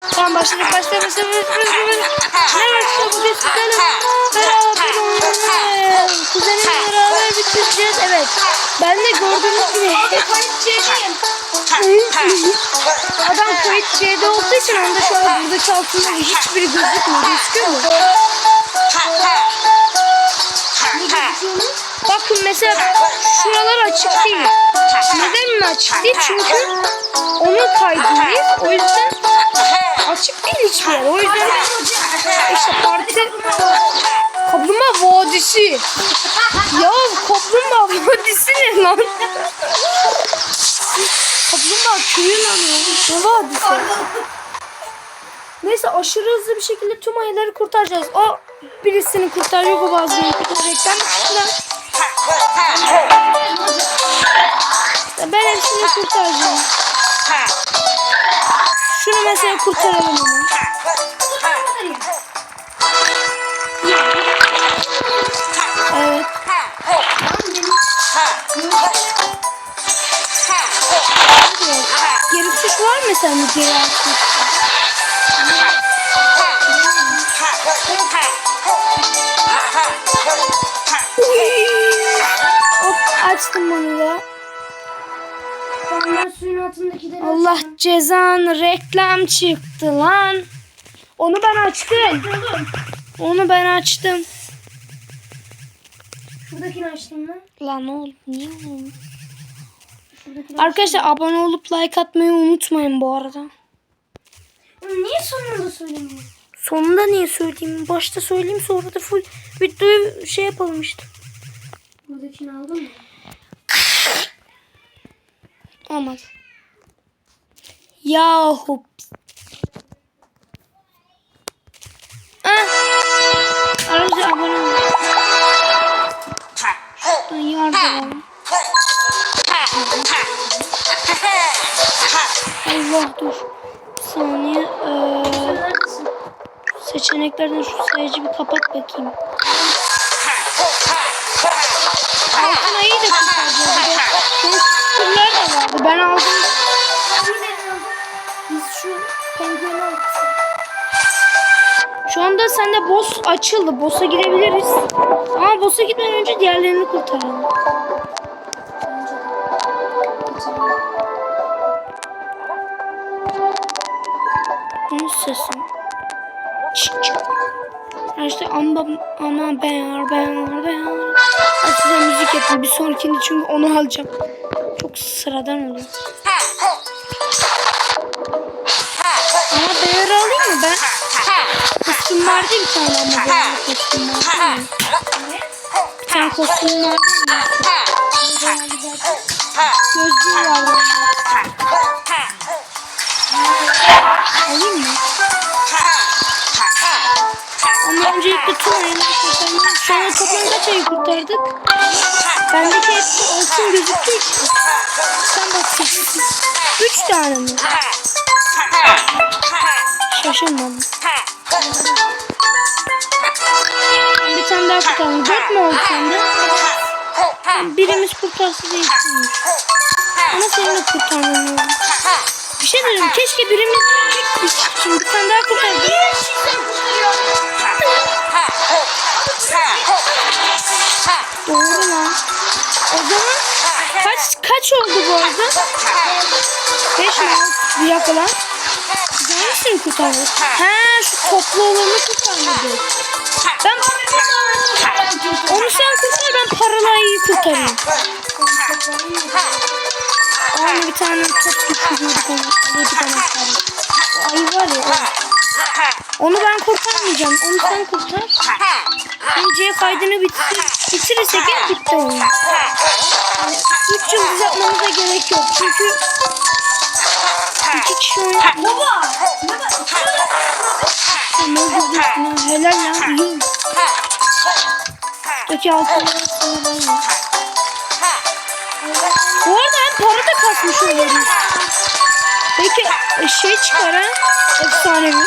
Tamam başladık başla başla başla başla. Başla bugün sizlerle beraber oynuyoruz. Kuzenimle beraber bitireceğiz. Evet. Ben de gördüğünüz gibi. Adam kayıt C'de olduğu için anda şu an buradaki altında hiçbiri gözükmüyor. Gözüküyor mu? Bakın mesela şuralar açık değil. Neden mi açık değil? Çünkü onun kaydındayız. O yüzden açık değil hiçbir yer. O yüzden işte parti Kaplumbağa Vadisi. Ya Kaplumbağa Vadisi ne lan? Kaplumbağa köyü lan. Ne vadisi? Neyse aşırı hızlı bir şekilde tüm ayıları kurtaracağız. O birisini kurtarıyor bu bazılarını kurtarıyor. Reklam çıktılar. Ben hepsini kurtaracağım. Şunu mesela kurtaralım onu. Evet. Geri tuş var mı sende geri atış? Hop açtım bunu da. Ben suyun altındakileri Allah cezan reklam çıktı lan. Onu ben açtım. Onu ben açtım. Şuradakini açtım mı? Lan oğlum niye oğlum? Şuradakini Arkadaşlar abone olup like atmayı unutmayın bu arada. Niye sonunda söylemiyorsun? Sonunda niye söyleyeyim? Başta söyleyeyim sonra da full videoyu şey yapalım işte. Buradakini aldın mı? Olmaz. Yahu. Ah. Ayrıca abone olun. Yardım. Allah dur. Saniye. Ee, seçeneklerden şu sayıcı bir kapat bakayım. Altın ayı da kurtaracağız. Bir de Şöyle sende boss açıldı. Boss'a girebiliriz. Ama boss'a gitmeden önce diğerlerini kurtaralım. Onun sesi. İşte ama ama ben var ben var ben var. Ben size müzik yapayım. Bir sonrakinde çünkü onu alacağım. Çok sıradan oluyor. Ama beğer alayım mı ben? Kostüm vardı bir tane ama beğer kostüm vardı tane kostüm vardı mı? Gözlüğü vardı. Alayım mı? Ama ayıları kurtarmalıyım. Şu an toplam kaç ayı kurtardık? Bendeki hepsi altın gözüktüğü için. Sen bak sekiz. Üç tane mi? Şaşırmadım. Bir tane daha kurtaralım. Dört mü oldu sende? Birimiz da yetmiyor. Ama senin de kurtarman lazım. Bir şey dedim. Keşke birimiz Şimdi bir tane daha kurtardım. Doğru lan. O zaman kaç kaç oldu bu arada? Beş mi? Bir dakika lan. Biz hangisini kurtardık? Ha şu toplu olanı kurtarmadık. Ben onu sen kurtar ben paralı ayıyı kurtarayım. Aynı bir tane top düşürüyorduk onu. Alıyorduk anahtarı. Ayı var ya. Onu ben kurtarmayacağım. Onu sen kurtar. Önce kaydını bitir, bitirirsek bitti oyun. Yani üç yıldız yapmamıza gerek yok. Çünkü iki kişi oyun... Baba! Ne oldu? Helal lan iyi. Peki altınları sana ben ya. Bu arada hem para da kasmış oluruz. Peki e, şey çıkar ha? Efsanevi.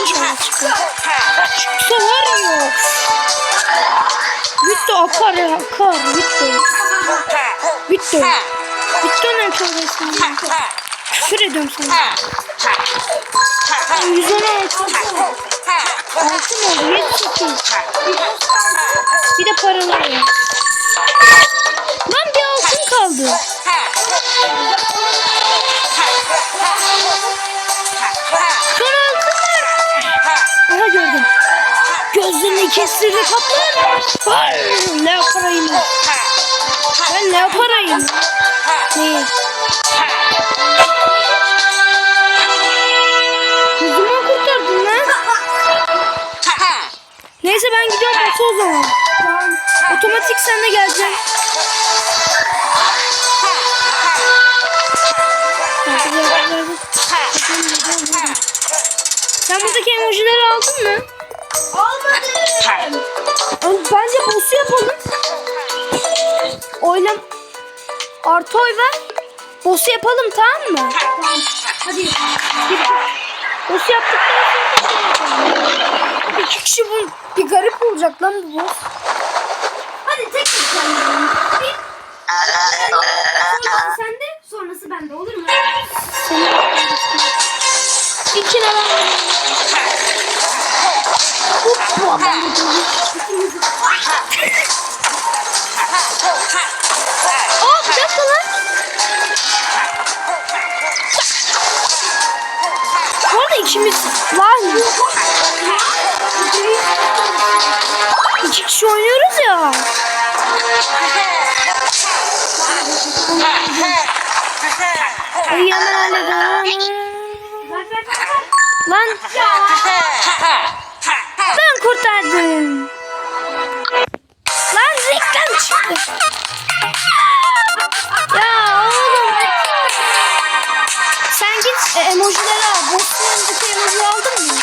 İnşallah çıkar. Çıksa var ya. Bitti akar ya akar. Bitti. Bitti. Bitti onun çevresinde. Küfür ediyorum sana. 116. Altı mı oldu? 7 8. Bir de paralar var. Lan bir altın kaldı. Son altın var. Aha gördüm. Gözlerini kestirdi kaplan. Ne yaparayım? Ne? Yüzümü kurtardın lan. Neyse ben gidiyorum Batu o zaman. Otomatik sen de geleceksin. Sen buradaki emojileri aldın mı? Almadım. Bence boss'u yapalım. Oylam artı oy ver. Boss'u yapalım tamam mı? Hadi. Boss'u yaptıktan sonra şey. İki kişi bu bir garip olacak lan bu boss. Hadi tek tek sen de. Bir. Sonrası sende, sonrası bende olur mu? Seni İçine ben. Hoppa ben de dakika lan. Bu arada ikimiz var mı? İki kişi oynuyoruz ya. Ay hemen halledelim. Lan ben kurtardım. Lan reklam çıktı. Ya oğlum. Sen git e, emojileri al. Boss'un yanındaki emojiyi aldın mı?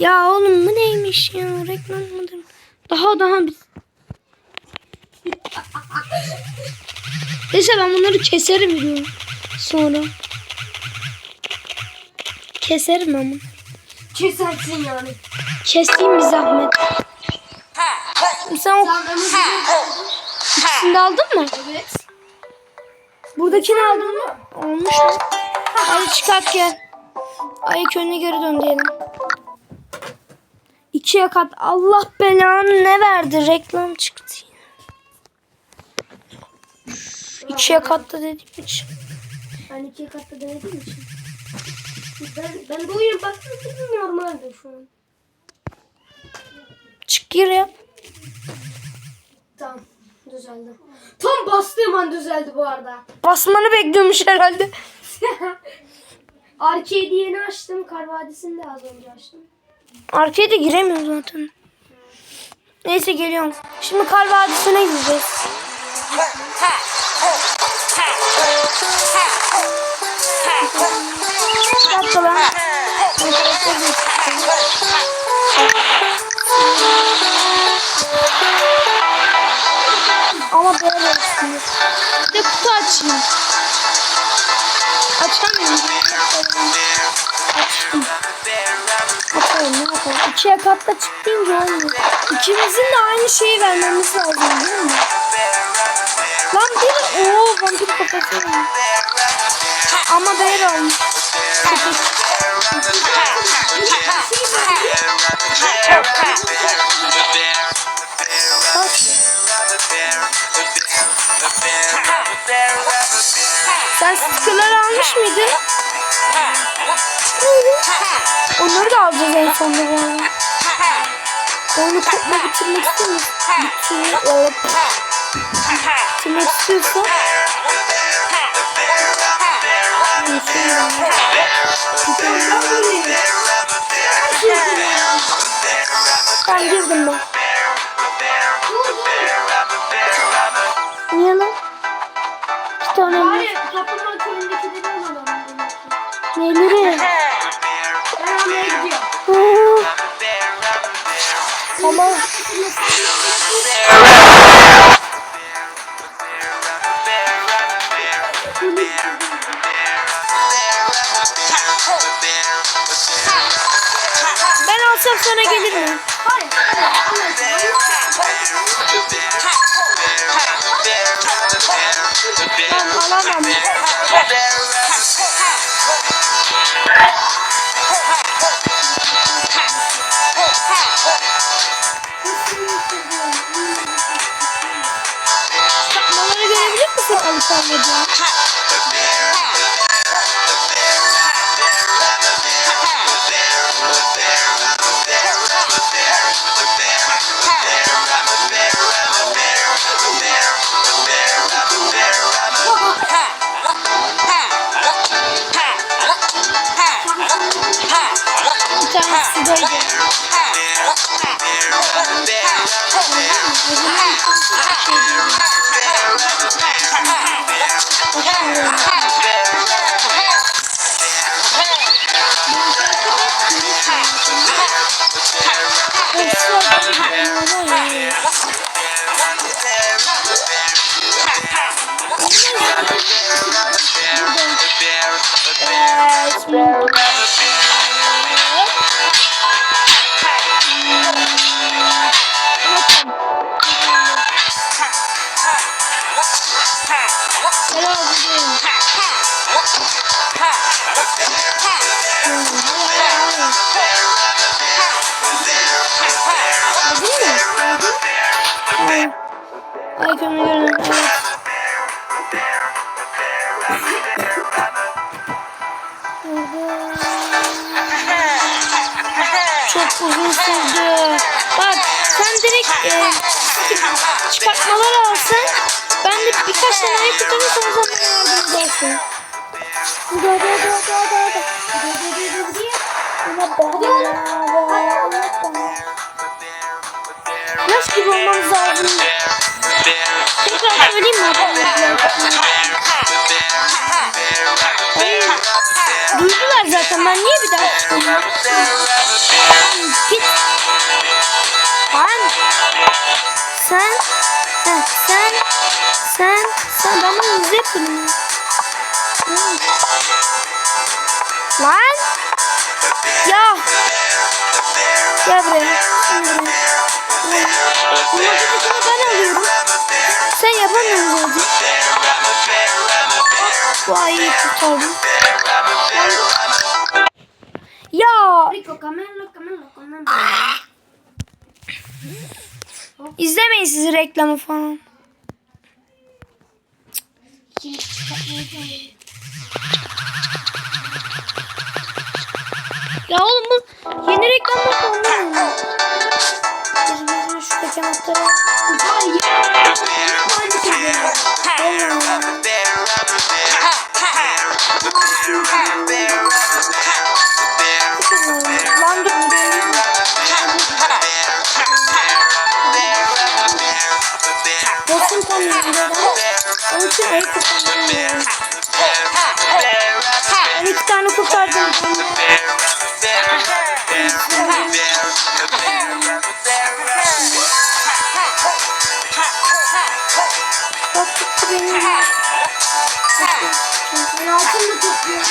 Ya oğlum bu neymiş ya? Reklam mıdır? Daha daha biz. Neyse ben bunları keserim diyorum. Sonra. Keserim bunu. Kesersin yani. Keseyim bir zahmet. Sen o ikisini de aldın mı? Evet. Buradakini aldın mı? Olmuş mu? Hadi çıkart gel. Ay köyüne geri dön diyelim. İkiye kat. Allah belanı ne verdi? Reklam çıktı yine. İkiye katta dediğim için. Ben iki katta denediğim için. Ben, ben de oyun baktım ki normalde şu an. Çık gir yap. Tamam. Düzeldi. Tam bastığım an düzeldi bu arada. Basmanı bekliyormuş herhalde. Arcade'i yeni açtım. Kar Vadisi'ni de az önce açtım. Arkaya da giremiyor zaten. Neyse geliyorum. Şimdi Kar Vadisi'ne gideceğiz. Bir dakika lan. Ama böyle olsun. Bir de kutu açayım. Açamıyorum. Açtım. Bakalım ne yapalım. İkiye katla çıktığınca olmuyor. İkimizin de aynı şeyi vermemiz lazım değil mi? Lan bir ooo vampir kafası var. Ama böyle olmuş. Köpek. Sen stickerları almış mıydın? Onları da alacağız en sonunda bu arada. Onu kopma bitirmek istiyor musun? Bitir, evet. Bitirmek istiyorsan. Ben girdim ben. Niye lan? Tane mi? Bari Kaplumbağa köyündekileri alalım. Neleri? Ben gidiyorum. Alsam sana gelir mi? Sapmaları görebilir misin Avustralya'da? Tane sudaydı. Ay, sen direkt e, çıkartmaları alsan ben de birkaç tane tutarım sonra sana yardımcı olsun. Da da da da da. Flash gibi olmamız lazım. Tekrar söyleyeyim mi? Duydular zaten. Ben niye bir daha söyleyeyim? Git. Lan. Sen. Heh, sen. Sen. Sen bana hızlı yapın. Lan. Ya. Gel buraya. Gel buraya. Bu makinesi ben alıyorum. Sen yapamıyorsun zaten. Vay kurtardım. Ya Rico, Camelo, Camelo, Camelo. İzlemeyin siz reklamı falan. Ya oğlum bu yeni bizim şuradaki anahtarı. Hayır. Aynı şey. Allah'ım. Lan dur. Tam yanında. Onun için ayı kurtarmıyorum. Ben iki tane kurtardım. Da topluyor.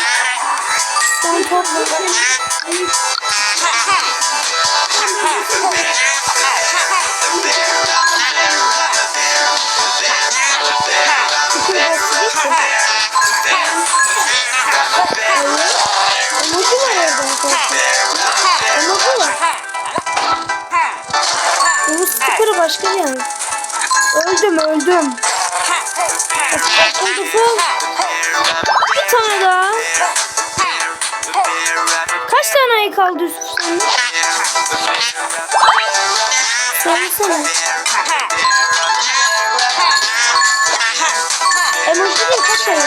Ben topladım. Bunun sticker'ı başka bir yer. Öldüm öldüm. Bir tane daha. Kaç tane ayı kaldı sende? Söylesene. Emoji değil kaç ayı?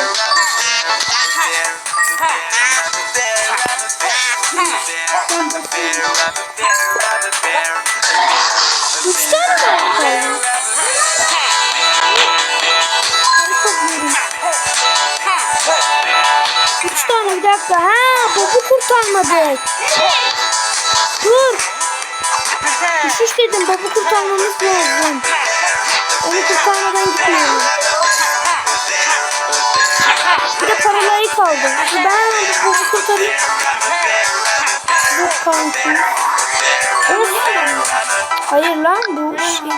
Üç tane mi buluyorum. Üç tane bir dakika. Ha bobu kurtarmadık. Dur. Düşüş dedim bobu kurtarmamız lazım. Onu kurtarmadan gitmiyorum. Bir de paraları kaldı. Ben bu kurtarayım. Dur kanki. Hayır lan bu şey.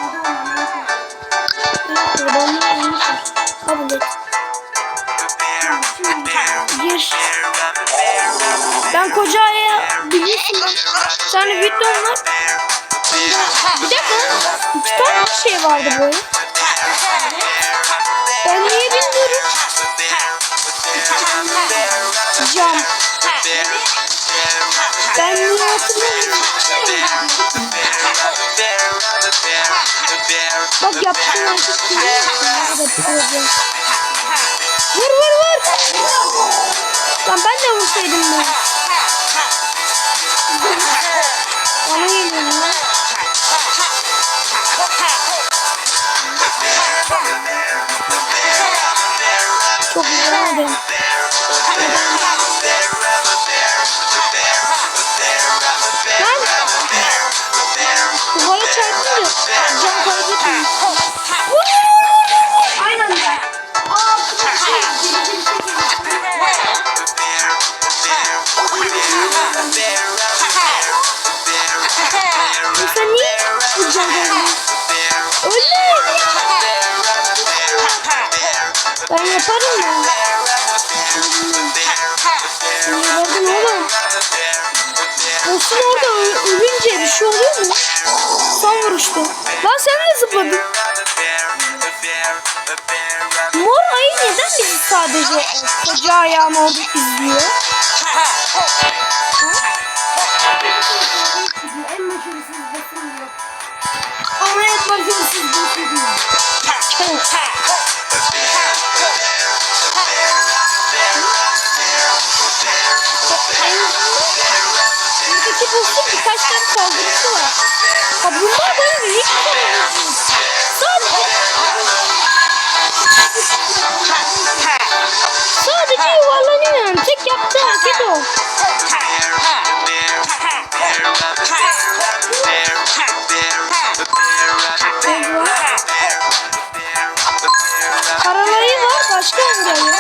Kurbanlık olmuş. Kabul et. Gir. Ben koca aya biliyorsun ben. Bir tane videom. Bir dakika. İki tane şey vardı böyle. Ben niye bilmiyorum. Cam. Ben niye hatırlamıyorum. Bak kadar problem. Vur vur vur. Lan ben de vursaydım ben. Bana geliyor lan. Çok güzel oldu. Lan. Duvara çarpınca cam kaybetmiyor. Ben yaparım ya. Sen yapardın oğlum. Olsun orada ölünce bir şey oluyor mu? Son vuruştu. Lan sen de zıpladın. Mor ayı neden bizi sadece koca ayağın orada izliyor? En başarısız basın. Ama en başarısız. Boss'un birkaç tane saldırısı var. Ha bunlar böyle büyük. Sadece, sadece yuvarlanıyor yani. Tek yaptığı hareket o. Paralayı var başka paralayı kalıyor.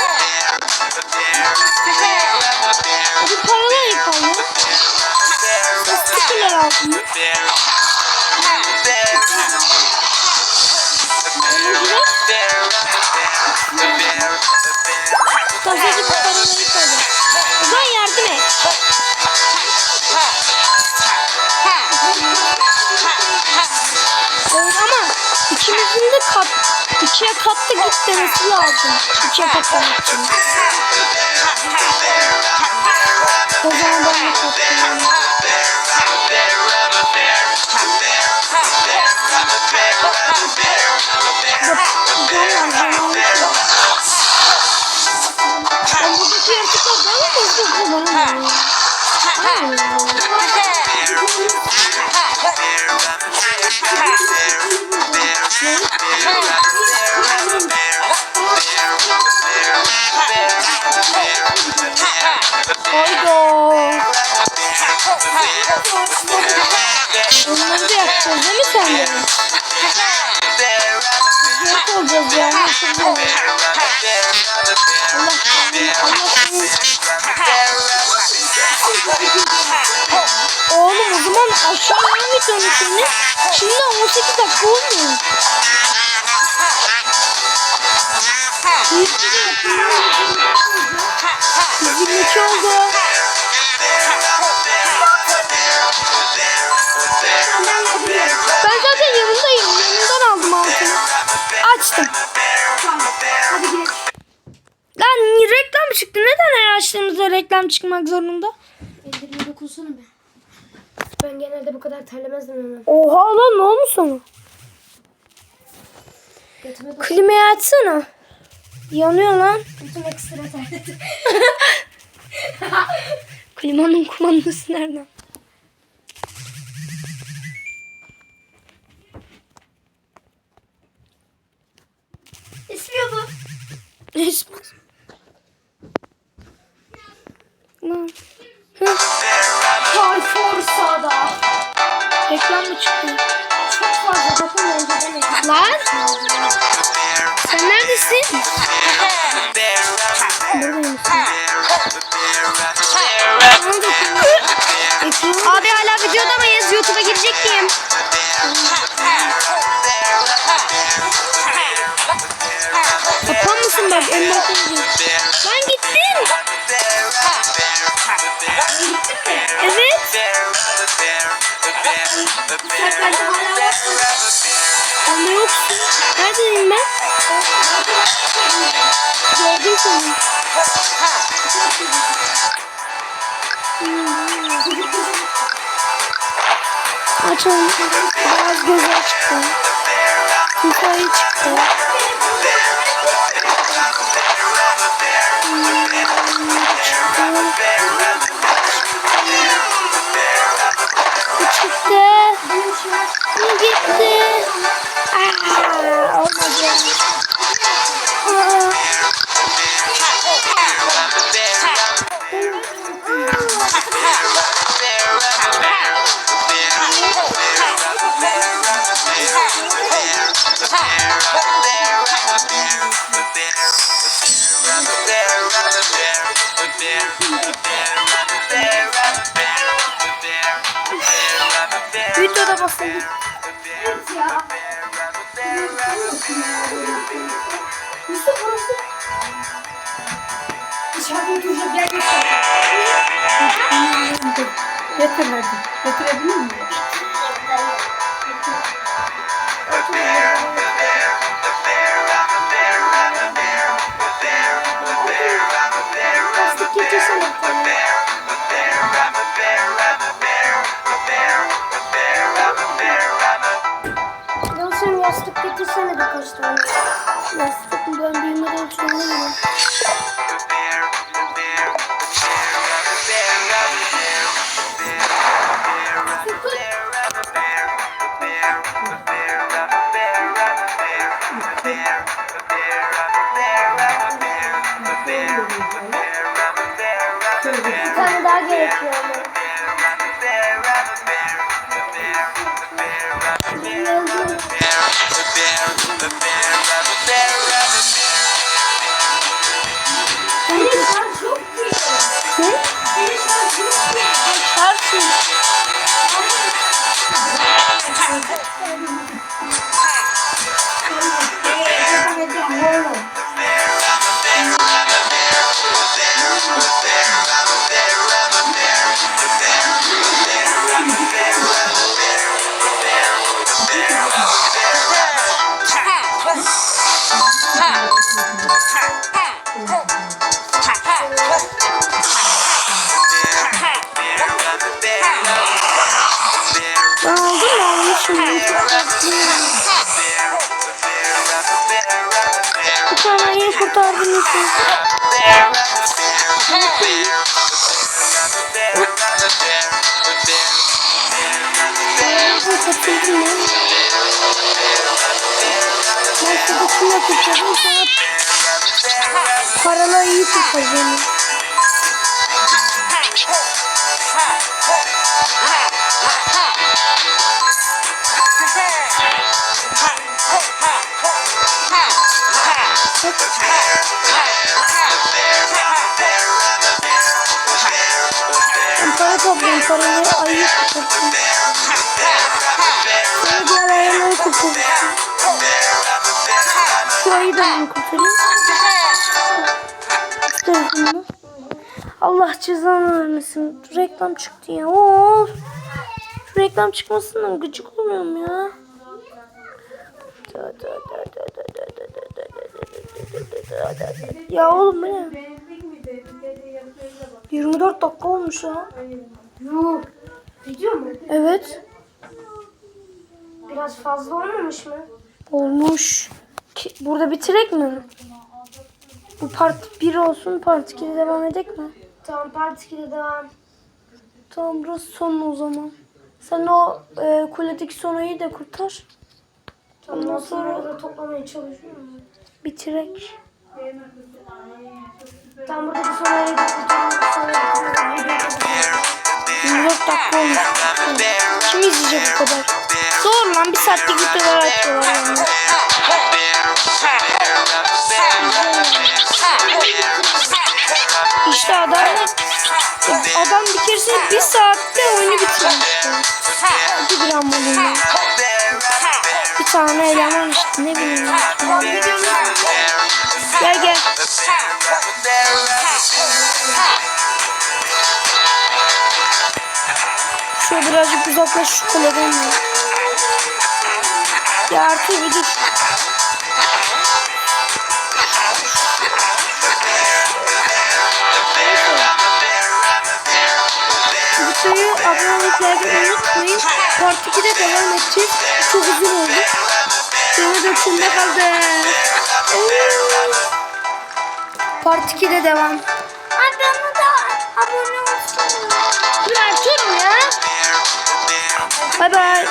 Paralayı kalıyor. O zaman yardım et. Ama ikimizin de kat, ikiye katlı git demesi lazım. İkiye katlamak için. O zaman ben de katlayayım. Oigo. Onları da yapacağız değil mi sen de? Yok olacağız ya. Nasıl bu? Allah Oğlum o zaman aşağıya mı dönüşünü? Şimdi 18 dakika olmuyor. Büyük bir de yapımı 122 oldu. Ben zaten yanındayım. Yanından aldım altını. Açtım. Hadi. Lan reklam çıktı. Neden her açtığımızda reklam çıkmak zorunda? Ellerine dokunsana be. Ben genelde bu kadar terlemezdim hemen. Oha lan ne olmuş sana? Klimayı açsana. Yanıyor lan. Götüm ekstra terledim. Klimanın kumandası nereden? Lan. Hay Forsa'da. reklam mı çıktı? Çok fazla. Lan. Sen neredesin? Buradayım. Abi hala videoda mıyız? YouTube'a girecek miyim? En başa gidiyor. Lan gittin. Evet. Saatlerde hala var. Ama yoksun. Neredeyim ben? Gördüm seni. Açalım. Biraz güzel çıktı. Yukarı çıktı. Bu çıktı. Bu gitti. Aa, olmadı. Aa. Videoda basın. Evet ya. Yusuf orası. Dışarıda oturacak yer yok. Getir hadi. Getirebilir miyim? Yalçın yastık getirsene birkaç tane. Lastik mi? Ben büyümeden söylemiyorum. Bir Ben para topluyorum. Paraları ayı kurtaracağım. Sonra diğer ayıları kurtaracağım. Şu ayı da ben kurtarayım. Tarafını. Allah cezanı vermesin. Reklam çıktı ya. Of. Şu reklam çıkmasından gıcık oluyorum ya. Ya oğlum ne? 24 dakika olmuş ha. Yok. Video mu? Evet. Biraz fazla olmamış mı? Olmuş. Ki- Burada bitirek mi? Bu part 1 olsun, part 2'de devam edek mi? Tamam part 2'de devam. Tamam burası son o zaman. Sen o e, kuledeki sonayı da kurtar. Tamam Ondan sonra orada toplamaya çalışıyorum. Bitirek. Tam burada bir gideceğim. Sonra bir 24 dakika olmuş. Kim izleyecek bu kadar? Zor lan bir saatlik videolar atıyorlar yani. İşte adam adam keresinde bir saatte oyunu bitirmişti. 2 gram malıyla. Bir tane eleman işte ne bileyim. Gel gel. Şöyle birazcık uzaklaş şu kuleden ya. Ya Artur bir dur. Videoyu abone olup like unutmayın. Part 2'de devam edeceğiz. Çok uzun oldu. Beni de içinde kaldı. Part 2'de devam. Adamı da abone olsun. Dur Artur ya. Bay bay.